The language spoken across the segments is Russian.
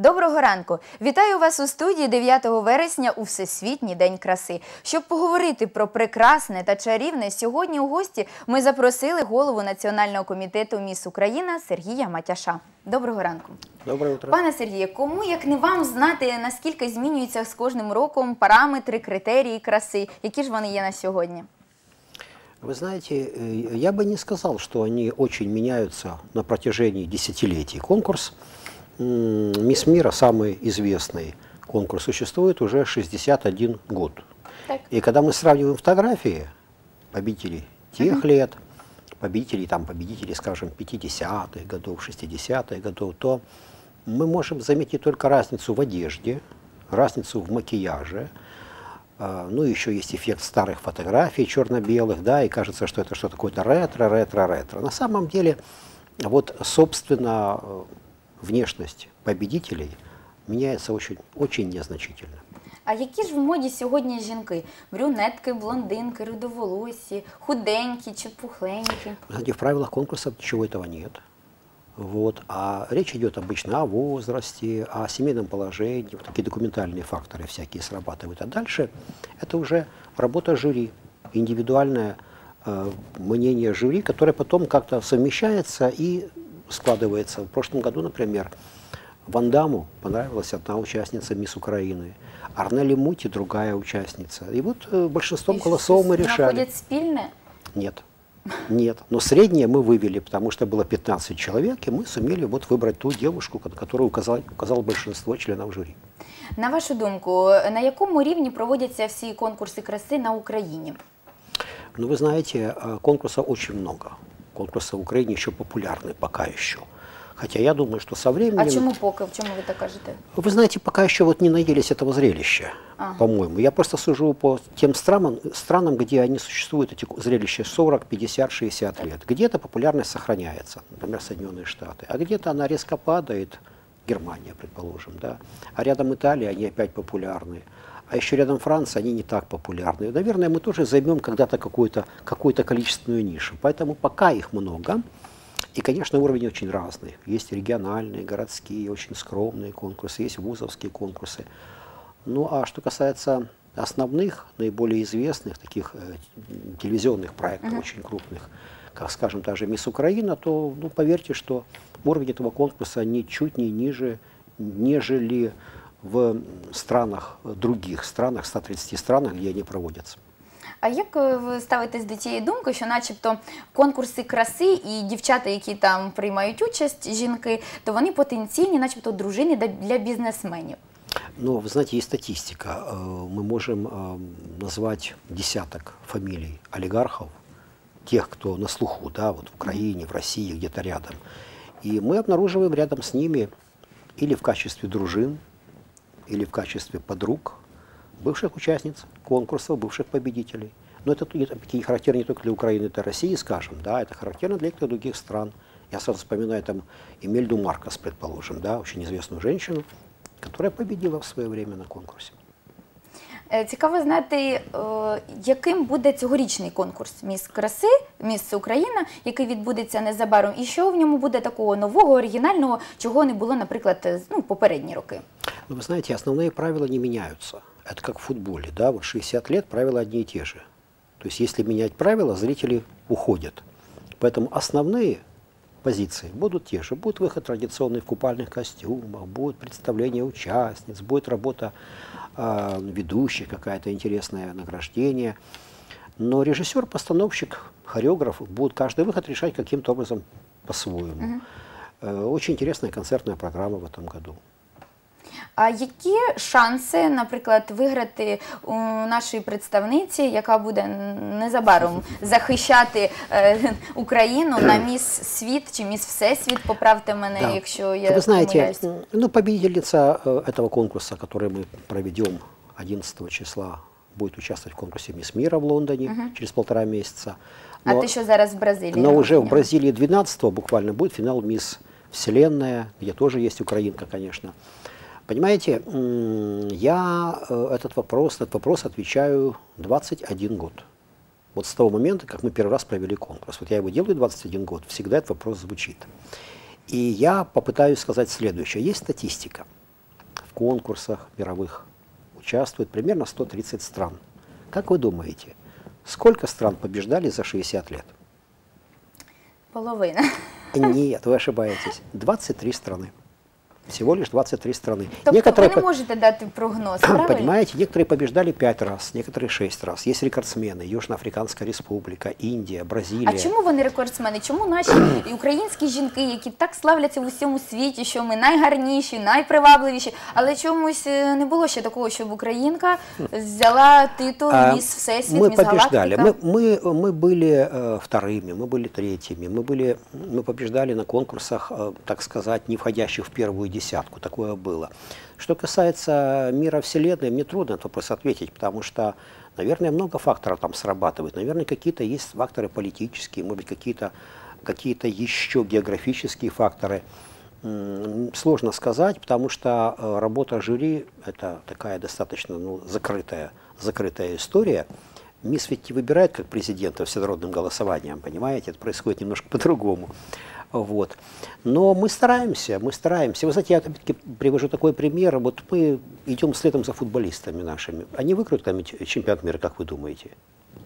Доброго ранку! Вітаю вас у студії 9 вересня у Всесвітній день краси. Щоб поговорити про прекрасне та чарівне, сьогодні у гості ми запросили голову Національного комітету Міс Україна Сергія Матяша. Доброго ранку. Доброе утро. Пане Сергіє, кому як не вам знати, наскільки змінюються з кожним роком параметри, критерії краси? Які ж вони є на сьогодні? Вы знаете, э, я бы не сказал, что они очень меняются на протяжении десятилетий. Конкурс м, «Мисс Мира», самый известный конкурс, существует уже 61 год. Так. И когда мы сравниваем фотографии победителей тех лет, победителей, там, победителей, скажем, 50-х годов, 60-х годов, то мы можем заметить только разницу в одежде, разницу в макияже, а, ну, еще есть эффект старых фотографий черно-белых, да, и кажется, что это что-то какое-то ретро, ретро, ретро. На самом деле, вот, собственно, внешность победителей меняется очень, очень незначительно. А які ж в моді сьогодні жінки? Брюнетки, блондинки, рудоволосі, худенькі чи пухленькі? Знаете, в правилах конкурса ничего этого нет. Вот. А речь идет обычно о возрасте, о семейном положении, вот такие документальные факторы всякие срабатывают. А дальше это уже работа жюри, индивидуальное э, мнение жюри, которое потом как-то совмещается и складывается. В прошлом году, например, Ван Даму понравилась одна участница Мисс Украины, Арнели Мути другая участница. И вот э, большинством І голосов мы щось решали. знаходять спільне? Нет. Нет. Но среднее мы вывели, потому что было 15 человек, и мы сумели вот выбрать ту девушку, ко- которую указал, указало большинство членов жюри. На вашу думку, на якому рівні проводяться всі конкурси краси на Україні? Но вы знаете, э, конкурсов очень много. Конкурсы в Украине еще популярны пока еще. Хотя я думаю, что со временем... А чому поки? В чому ви так кажете? Вы знаете, пока еще вот не наелись этого зрелища, Ага. по-моему. Я просто сужу по тем странам, странам, где они существуют, эти зрелища 40, 50, 60 лет. Где-то популярность сохраняется, например, Соединенные Штаты, а где-то она резко падает, Германия, предположим, да. А рядом Италия, они опять популярны. А еще рядом Франция, они не так популярны. Наверное, мы тоже займем когда-то какую-то какую количественную нишу. Поэтому пока их много, и, конечно, уровни очень разные. Есть региональные, городские, очень скромные конкурсы, есть вузовские конкурсы. Ну а что касается основных, наиболее известных таких э, телевизионных проектов, очень крупных, как, скажем, та же «Мисс Украина», то, ну, поверьте, что уровень этого конкурса ничуть не ниже, нежели в странах, э, других странах, 130 странах, где они проводятся. А як е, ви ставитесь до тієї думки, що начебто конкурси краси і дівчата, які там приймають участь, жінки, то вони потенційні, начебто дружини для- для бізнесменів? Но, вы знаете, есть статистика. Э, Мы можем э, назвать десяток фамилий олигархов, тех, кто на слуху, да, вот в Украине, в России, где-то рядом. И мы обнаруживаем рядом с ними или в качестве дружин, или в качестве подруг бывших участниц конкурсов, бывших победителей. Но это не- опять-таки не характерно не только для Украины, это России, скажем, да, это характерно для некоторых других стран. Я сразу вспоминаю там Эмельду Маркос, предположим, да, очень известную женщину, которая победила в свое время на конкурсе. Е, Цікаво знати, е, яким буде цьогорічний конкурс Міс краси, Міс Україна, який відбудеться незабаром, і що в ньому буде такого нового, оригінального, чого не було, наприклад, е, ну, попередні роки. Но вы знаете, основные правила не меняются. Это как в футболе, да, вот 60 лет правила одни и те же. То есть если менять правила, зрители уходят. Поэтому основные позиции будут те же. Будет выход традиционный в купальных костюмах, будет представление участниц, будет работа а, ведущих, какая-то интересное награждение. Но режиссер, постановщик, хореограф будут каждый выход решать каким-то образом по-своему. Э, Очень интересная концертная программа в этом году. А які шанси, наприклад, виграти у нашої представниці, яка буде незабаром захищати е, Україну на міс світ чи міс всесвіт? Поправте мене, Да. якщо я Вы знаете, помиляюсь. м, ну, победительница э, этого конкурса, который мы проведем 11 числа, будет участвовать в конкурсе «Мисс Мира» в Лондоне через полтора месяца. А Но, ти що зараз в Бразилії? но уже в Ні. Бразилии 12 буквально будет финал «Мисс Вселенная», где тоже есть украинка, конечно. Понимаете, я э, этот вопрос, этот вопрос отвечаю 21 год. Вот с того момента, как мы первый раз провели конкурс. Вот я его делаю 21 год, всегда этот вопрос звучит. И я попытаюсь сказать следующее. Есть статистика. в конкурсах мировых участвует примерно 130 стран. Как вы думаете, сколько стран побеждали за 60 лет? Половина. Нет, вы ошибаетесь. 23 страны. Всего лишь 23 страны. Тобто ви не по- можете дати прогноз, правильно? Понимаете, некоторые побеждали 5 раз, некоторые 6 раз. Есть рекордсмены. Южноафриканская республика, Индия, Бразилия. А чому вони рекордсмени? Чому наші і українські жінки, які так славляться в усьому світі, що ми найгарніші, найпривабливіші, але чомусь е, не було ще такого, щоб українка взяла титул А, міс Всесвіт, мы міс побеждали. Галактика? Мы, мы, мы были э, вторыми, мы были третьими, мы, были, мы побеждали на конкурсах, э, так сказать, не входящих в первую десятку. Такое было. Что касается мира Вселенной, мне трудно этот вопрос ответить, потому что, наверное, много факторов там срабатывает. Наверное, какие-то есть факторы политические, может быть, какие-то какие еще географические факторы. Сложно сказать, потому что э, работа жюри – это такая достаточно ну, закрытая, закрытая история. Мисс ведь не выбирает как президента всенародным голосованием, понимаете? Это происходит немножко по-другому. Вот. Но мы стараемся, мы стараемся. Вы знаете, я опять-таки привожу такой пример. Вот мы идем следом за футболистами нашими. Они выиграют там чемпионат мира, как вы думаете?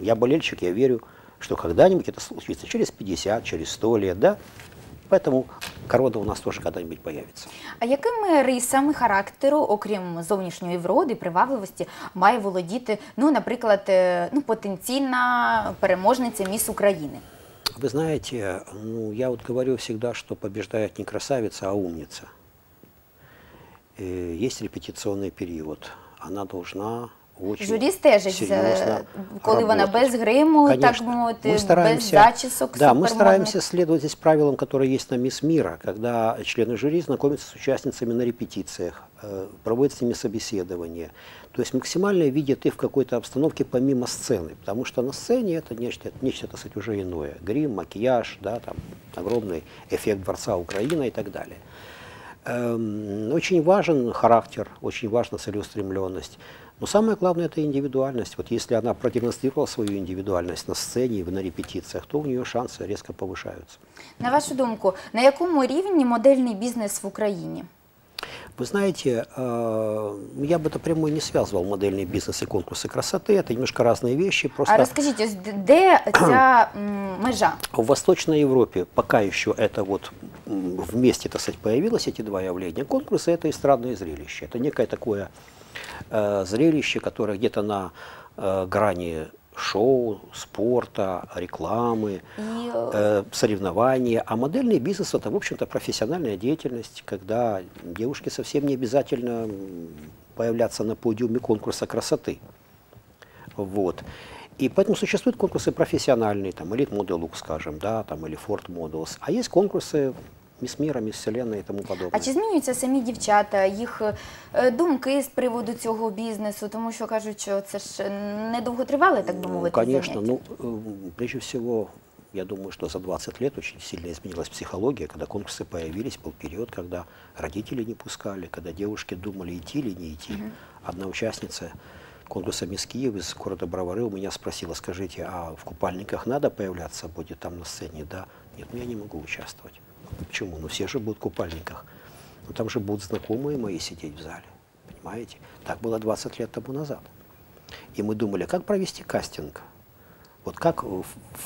Я болельщик, я верю, что когда-нибудь это случится. Через 50, через 100 лет, да? Поэтому корона у нас тоже когда-нибудь появится. А якими рисами характеру, окрім зовнішньої вроди, привабливості, має володіти, ну, наприклад, е, ну, потенційна переможниця міс України? Вы знаете, ну, я вот говорю всегда, что побеждает не красавица, а умница. Э, Есть репетиционный период. Она должна очень Журі стежить, серьезно коли вона работать. без гриму, так Конечно. мовити, Мы без зачісок да, мы стараемся следовать здесь правилам, которые есть на Мисс Мира, когда члены жюри знакомятся с участницами на репетициях, проводят с ними собеседование. То есть максимально видят их в какой-то обстановке помимо сцены, потому что на сцене это нечто, нечто так сказать, уже иное. Грим, макияж, да, там, огромный эффект Дворца Украины и так далее. Эм, Очень важен характер, очень важна целеустремленность. Но самое главное – это индивидуальность. Вот если она продемонстрировала свою индивидуальность на сцене и на репетициях, то у нее шансы резко повышаются. На вашу думку, на якому рівні модельний бізнес в Україні? Вы знаете, э, я бы это прямо не связывал модельный бизнес и конкурсы красоты. Это немножко разные вещи. Просто А розкажіть, ось д- де ця м, межа? в Восточной Европе пока еще это вот м, вместе, так сказать, появилось эти два явления. Конкурсы – это эстрадное зрелище. Это некое такое э, зрелище, которое где-то на э, грани шоу, спорта, рекламы, э, соревнования. А модельный бизнес – это, в общем-то, профессиональная деятельность, когда девушке совсем не обязательно появляться на подиуме конкурса красоты. Вот. И поэтому существуют конкурсы профессиональные, там, Elite Model Look, скажем, да, там, или Ford Models. А есть конкурсы Мисс Мира, Мисс Вселенная и тому подобное. А чи змінюються самі дівчата, їх е, думки з приводу цього бізнесу? Тому що кажуть, що це ж недовго тривали, так би Ну, мовити. Конечно, заняття. ну, э, прежде всего, я думаю, что за 20 лет очень сильно изменилась психология, когда конкурсы появились, был период, когда родители не пускали, когда девушки думали, идти или не идти. Одна участница конкурса «Мисс Киев» из города Бровары у меня спросила, скажите, а в купальниках надо появляться будет там на сцене? Да. Нет, ну я не могу участвовать. Почему? Ну все же будут в купальниках. Ну там же будут знакомые мои сидеть в зале. Понимаете? Так было 20 лет тому назад. И мы думали, как провести кастинг? Вот как в,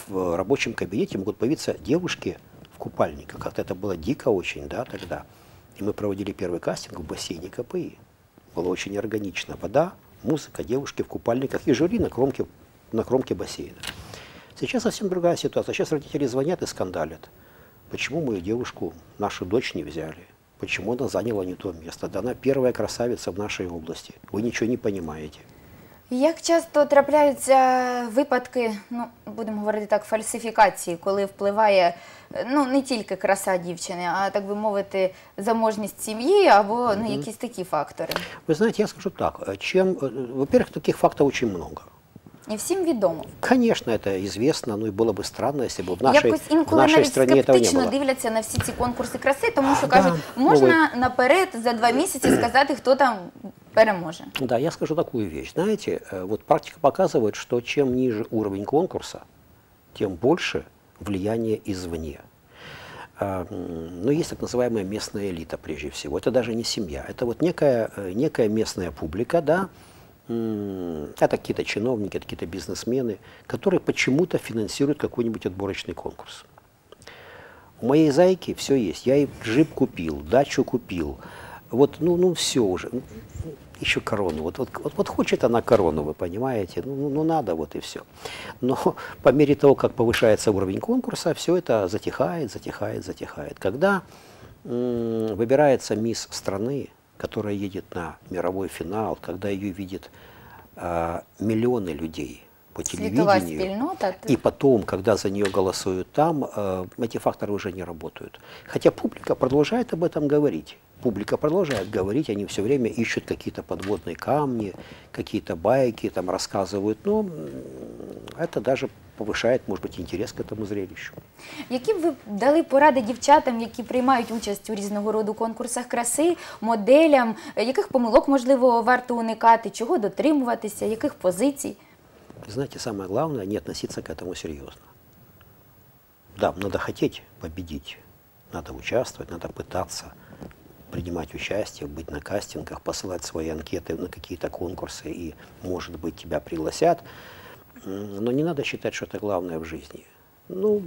в рабочем кабинете могут появиться девушки в купальниках? Как-то это было дико очень, да, тогда. И мы проводили первый кастинг в бассейне КПИ. Было очень органично. Вода, музыка, девушки в купальниках и жюри на кромке, на кромке бассейна. Сейчас совсем другая ситуация. Сейчас родители звонят и скандалят. Почему мою девушку, нашу дочь не взяли? Почему она заняла не то место? Да она первая красавица в нашей области. Вы ничего не понимаете. Як часто трапляються випадки, ну будемо говорити так, фальсифікації, коли впливає е, ну не тільки краса дівчини, а так би мовити, заможність сім'ї або ну якісь такі фактори. Вы знаете, я скажу так, э, чем, э, во-первых, таких фактов очень много. І всім відомо. Конечно, это известно, ну и было бы странно, если бы в нашей, Якось в інколи нашей навіть стране этого не скептично было. дивляться на всі ці конкурси краси, тому що Да. кажуть, Ну, можна наперед за два місяці сказати, хто там переможе. Да, я скажу такую вещь. Знаете, э, вот практика показывает, что чем ниже уровень конкурса, тем больше влияние извне. А, м, Но есть так называемая местная элита прежде всего. Это даже не семья. Это вот некая, э, некая местная публика, да, М, это какие-то чиновники, это какие-то бизнесмены, которые почему-то финансируют какой-нибудь отборочный конкурс. У моей зайки все есть. Я и джип купил, дачу купил. Вот, ну, ну все уже. Еще корону. Вот, вот, вот, вот хочет она корону, вы понимаете? Ну, ну, ну, надо, вот и все. Но по мере того, как повышается уровень конкурса, все это затихает, затихает, затихает. Когда выбирается мисс страны, которая едет на мировой финал, когда ее видят а, миллионы людей по Світова телевидению, спільнота. и потом, когда за нее голосуют там, э, эти факторы уже не работают. Хотя публика продолжает об этом говорить. Публика продолжает говорить, они все время ищут какие-то подводные камни, какие-то байки, там рассказывают. Но м, это даже повышает, может быть, интерес к этому зрелищу. Які б ви дали поради дівчатам, які приймають участь у різного роду конкурсах краси, моделям, Е, яких помилок можливо варто уникати, чого дотримуватися, яких позицій? Знаете, самое главное не относиться к этому серьезно. Да, надо хотеть победить, надо участвовать, надо пытаться принимать участие, быть на кастингах, посылать свои анкеты на какие-то конкурсы и, может быть, тебя пригласят. Но не надо считать, что это главное в жизни. Ну,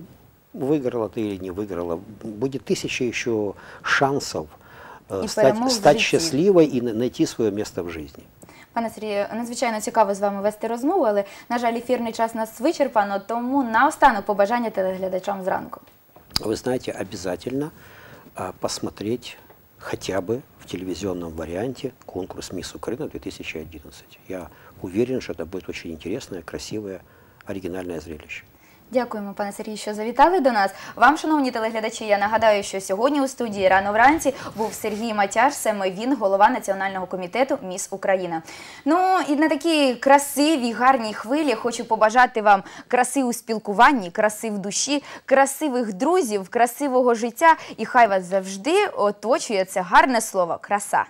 выиграла ты или не выиграла, будет тысяча еще шансов э, И стать, стать счастливой и на- найти свое место в жизни. Пане Сергію, надзвичайно цікаво з вами вести розмову, але, на жаль, ефірний час нас вичерпано, тому наостанок побажання телеглядачам зранку. Вы знаете, обязательно а, посмотреть хотя бы в телевизионном варианте конкурс «Мисс Украина 2011». Я уверен, что это будет очень интересное, красивое, оригинальное зрелище. Дякуємо, пане Сергію, що завітали до нас. Вам, шановні телеглядачі, я нагадаю, що сьогодні у студії рано вранці був Сергій Матяш, саме він, голова Національного комітету Міс Україна. Ну і на такій красивій, гарній хвилі хочу побажати вам краси у спілкуванні, краси в душі, красивих друзів, красивого життя. І хай вас завжди оточує це гарне слово краса.